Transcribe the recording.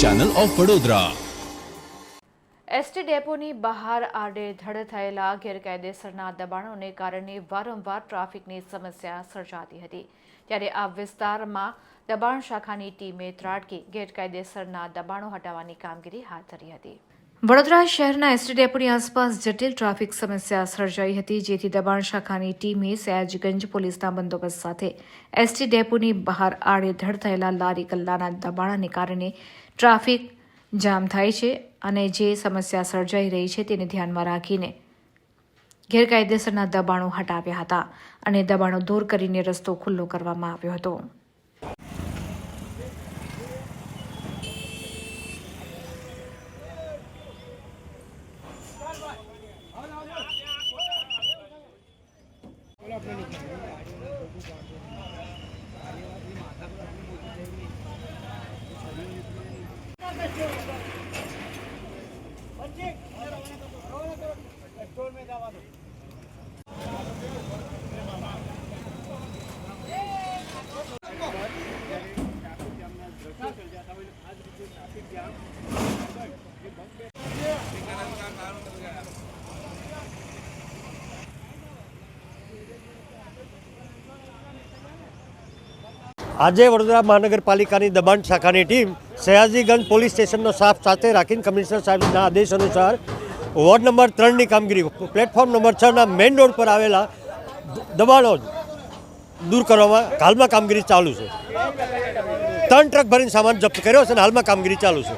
Channel of Vadodara ST ડેપોની બહાર આડેધડ થયેલા ગેરકાયદેસરના દબાણોને કારણે વારંવાર ટ્રાફિકની સમસ્યા સર્જાતી હતી. ત્યારે આ વિસ્તારમાં દબાણ શાખાની ટીમે ત્રાટકી ગેરકાયદેસરના દબાણો હટાવવાની કામગીરી હાથ ધરી હતી. વડોદરા શહેરના એસટી ડેપોની આસપાસ જટિલ ટ્રાફિક સમસ્યા સર્જાઈ હતી, જેથી દબાણ શાખાની ટીમે સયાજગંજ પોલીસના બંદોબસ્ત સાથે એસટી ડેપોની બહાર આડેધડ થયેલા લારી કલ્લાના દબાણને કારણે ટ્રાફિક જામ થાય છે અને જે સમસ્યા સર્જાઈ રહી છે તેને ધ્યાનમાં રાખીને ગેરકાયદેસરના દબાણો હટાવ્યા હતા અને દબાણો દૂર કરીને રસ્તો ખુલ્લો કરવામાં આવ્યો હતો. આજે વડોદરા મહાનગરપાલિકાની દબાણ શાખાની ટીમ સયાજીગંજ પોલીસ સ્ટેશનનો સાફ સાથે રાખીને કમિશનર સાહેબના આદેશ અનુસાર વોર્ડ નંબર ત્રણની કામગીરી. પ્લેટફોર્મ નંબર છના મેઇન રોડ પર આવેલા દબાણો દૂર કરવામાં હાલમાં કામગીરી ચાલુ છે. ત્રણ ટ્રક ભરીને સામાન જપ્ત કર્યો છે અને હાલમાં કામગીરી ચાલુ છે.